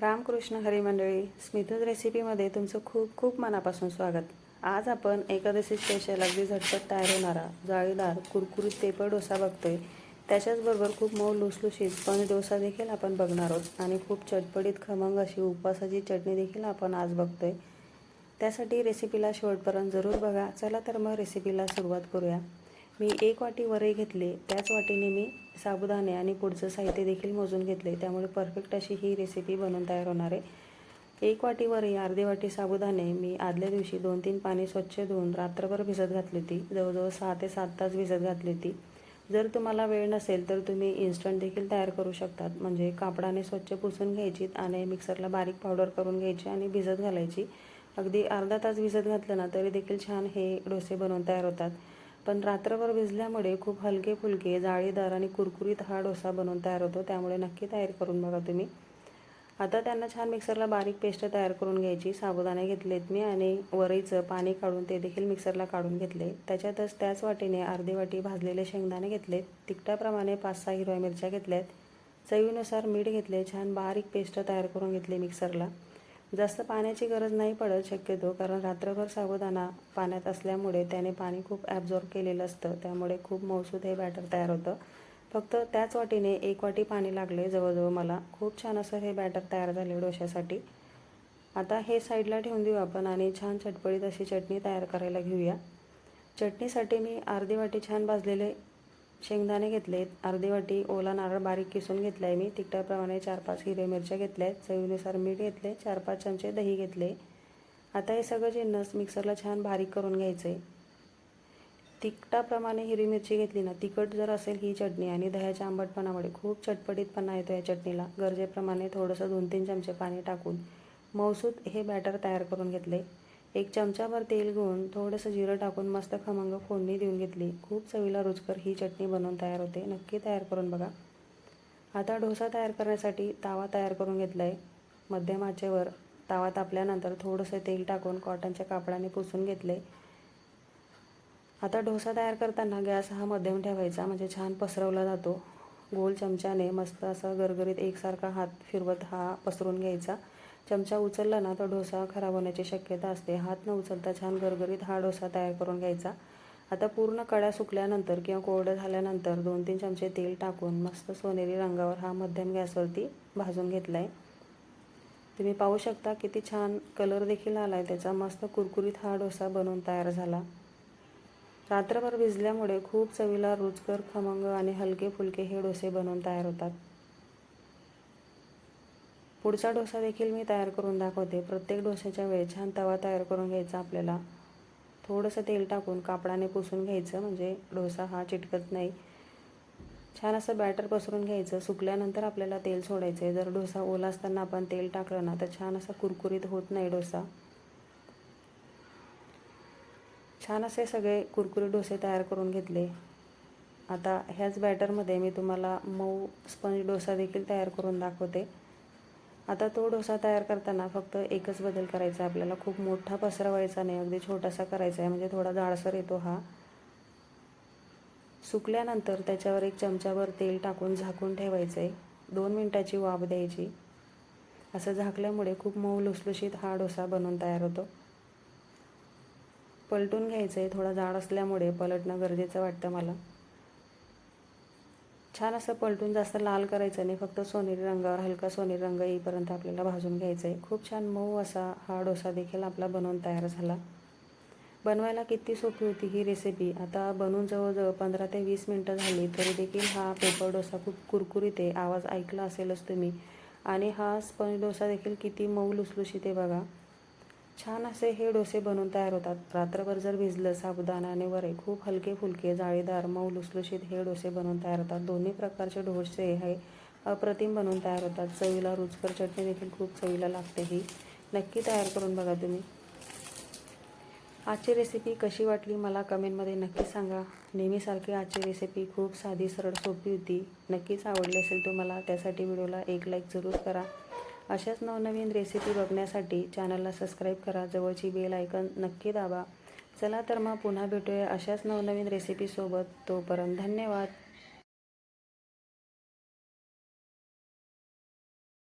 रामकृष्ण हरी मंडळी स्मितूज रेसिपीमध्ये तुमचं खूप खूप मनापासून स्वागत. आज आपण एकादशी स्पेशल अगदी झटपट तयार होणारा जाळीदार कुरकुरीत पेपर डोसा बघतोय. त्याच्याचबरोबर खूप मऊ लुसलुशीत पण डोसा देखील आपण बघणार आहोत आणि खूप चटपटीत खमंग अशी उपवासाची चटणी देखील आपण आज बघतोय. त्यासाठी रेसिपीला शेवटपर्यंत जरूर बघा. चला तर मग रेसिपीला सुरुवात करूया. मी एक वाटी वरई घेतले त्याच वाटीने मी साबुदाणे आणि पुढचं साहित्य देखील मोजून घेतले. त्यामुळे परफेक्ट अशी ही रेसिपी बनवून तयार होणार आहे. एक वाटी वरई अर्धी वाटी साबुदाणे. मी आदल्या दिवशी दोन तीन पाणी स्वच्छ धुवून रात्रभर भिजत घातली होती. जवळजवळ सहा ते सात तास भिजत घातली होती. जर तुम्हाला वेळ नसेल तर तुम्ही इन्स्टंट देखील तयार करू शकतात. म्हणजे कापडाने स्वच्छ पुसून घ्यायची आणि मिक्सरला बारीक पावडर करून घ्यायची आणि भिजत घालायची. अगदी अर्धा तास भिजत घातलं ना तरी देखील छान हे डोसे बनवून तयार होतात. पण रात्रभर भिजल्यामुळे खूप हलके फुलके जाळीदार आणि कुरकुरीत हा डोसा बनवून तयार होतो. त्यामुळे नक्की तयार करून बघा तुम्ही. आता त्यांना छान मिक्सरला बारीक पेस्ट तयार करून घ्यायची. साबुदाणे घेतलेत मी आणि वरईचं पाणी काढून ते देखील मिक्सरला काढून घेतले. त्याच्यातच त्याच वाटीने अर्धी वाटी भाजलेले शेंगदाणे घेतलेत. तिखटाप्रमाणे पाच सहा हिरव्या मिरच्या घेतल्यात. चवीनुसार मीठ घेतले. छान बारीक पेस्ट तयार करून घेतली मिक्सरला. जास्त पाण्याची गरज नाही पडत शक्यतो कारण रात्रभर साबुदाणा पाण्यात असल्यामुळे त्याने पाणी खूप ॲब्झॉर्ब केलेलं असतं. त्यामुळे खूप मौसूद हे बॅटर तयार होतं. फक्त त्याच वाटीने एक वाटी पाणी लागले जवळजवळ मला. खूप छान असं हे बॅटर तयार झाले डोश्यासाठी. आता हे साईडला ठेवून देऊ आपण आणि छान चटपटीत अशी चटणी तयार करायला घेऊया. चटणीसाठी मी अर्धी वाटी छान भाजलेले शेंगदाणे घेतलेत अर्धी वाटी ओला नारळ बारीक किसून घेतला आहे मी. तिखटाप्रमाणे चार पाच हिरव्या मिरच्या घेतल्या आहेत चवीनुसार मीठ घेतले चार पाच चमचे दही घेतले. आता हे सगळं जिन्नस मिक्सरला छान बारीक करून घ्यायचं आहे तिखटाप्रमाणे हिरवी मिरची घेतली ना तिखट जर असेल ही चटणी आणि दह्याच्या आंबटपणामुळे खूप चटपटीतपणा येतो या चटणीला. गरजेप्रमाणे थोडंसं दोन तीन चमचे पाणी टाकून मौसूद हे बॅटर तयार करून घेतले. एक चमचाभर तेल घेऊन थोडंसं जिरं टाकून मस्त खमंग फोडणी देऊन घेतली. खूप चवीला रुचकर ही चटणी बनवून तयार होते. नक्की तयार करून बघा. आता डोसा तयार करण्यासाठी तावा तयार करून घेतला आहे मध्यम आचेवर तावा तापल्यानंतर थोडंसं तेल टाकून कॉटनच्या कापडाने पुसून घेतले आता डोसा तयार करताना गॅस हा मध्यम ठेवायचा म्हणजे छान पसरवला जातो. गोल चमच्याने मस्त असा गरगरीत एकसारखा हात फिरवत हा पसरून घ्यायचा. चमचा उचलला ना तर डोसा खराब होण्याची शक्यता असते. हात न उचलता छान गरगरीत हा डोसा तयार करून घ्यायचा. आता पूर्ण कड्या सुकल्यानंतर किंवा कोरडं झाल्यानंतर दोन तीन चमचे तेल टाकून मस्त सोनेरी रंगावर हा मध्यम गॅसवरती भाजून घेतला आहे तुम्ही पाहू शकता किती छान कलर देखील आला आहे त्याचा मस्त कुरकुरीत हा डोसा बनवून तयार झाला. रात्रभर भिजल्यामुळे खूप चवीला रुचकर खमंग आणि हलके फुलके हे डोसे बनवून तयार होतात. पुढचा डोसा देखील मी तयार करून दाखवते. प्रत्येक डोस्याच्या वेळी छान तवा तयार करून घ्यायचा आपल्याला. थोडंसं तेल टाकून कापडाने पुसून घ्यायचं म्हणजे डोसा हा चिटकत नाही. छान असं बॅटर पसरून घ्यायचं. सुकल्यानंतर आपल्याला तेल सोडायचं आहे जर डोसा ओला असताना आपण तेल टाकलं ना तर छान असा कुरकुरीत होत नाही डोसा. छान असे सगळे कुरकुरी डोसे तयार करून घेतले. आता ह्याच बॅटरमध्ये मी तुम्हाला मऊ स्पंज डोसा देखील तयार करून दाखवते. आता तो डोसा तयार करताना फक्त एकच बदल करायचा आपल्याला खूप मोठा पसरवायचा नाही. अगदी छोटासा करायचा आहे. म्हणजे थोडा जाडसर येतो हा. सुकल्यानंतर त्याच्यावर एक चमचाभर तेल टाकून झाकून ठेवायचं आहे. दोन मिनटाची वाफ द्यायची. असं झाकल्यामुळे खूप मऊ लुसलुशीत हा डोसा बनवून तयार होतो. पलटून घ्यायचं आहे थोडा जाड असल्यामुळे पलटणं गरजेचं वाटतं मला. छान असं पलटून जास्त लाल करायचं नाही फक्त सोनेरी रंगावर हलका सोनेरी रंग येईपर्यंत आपल्याला भाजून घ्यायचं आहे खूप छान मऊ असा हा डोसा देखील आपला बनवून तयार झाला. बनवायला किती सोपी होती ही रेसिपी आता बनवून जवळजवळ पंधरा ते वीस मिनटं झाली तरी देखील हा पेपर डोसा खूप कुरकुरीत आहे. आवाज ऐकला असेलच तुम्ही. आणि हा स्पंज डोसा देखील किती मऊ लुसलुशीत आहे बघा. छान असे हे डोसे बनवून तयार होतात. रात्रभर जर भिजलं साबुदाणा आणि वरे खूप हलके फुलके जाळीदार मऊ लुसलुशीत हे डोसे बनवून तयार होतात. दोन्ही प्रकारचे डोसे हे अप्रतिम बनवून तयार होतात. चवीला रुचकर चटणी देखील खूप चवीला लागते ही. नक्की तयार करून बघा तुम्ही. आजची रेसिपी कशी वाटली मला कमेंटमध्ये नक्की सांगा. नेहमीसारखी आजची रेसिपी खूप साधी सरळ सोपी होती. नक्कीच आवडली असेल तुम्हाला त्यासाठी व्हिडिओला एक लाईक जरूर करा. अशाच नवनवीन रेसिपी बघण्यासाठी चॅनलला सबस्क्राईब करा. जवळची बेल आयकन नक्की दाबा. चला तर मग पुन्हा भेटूया अशाच नवनवीन रेसिपीसोबत तोपर्यंत धन्यवाद.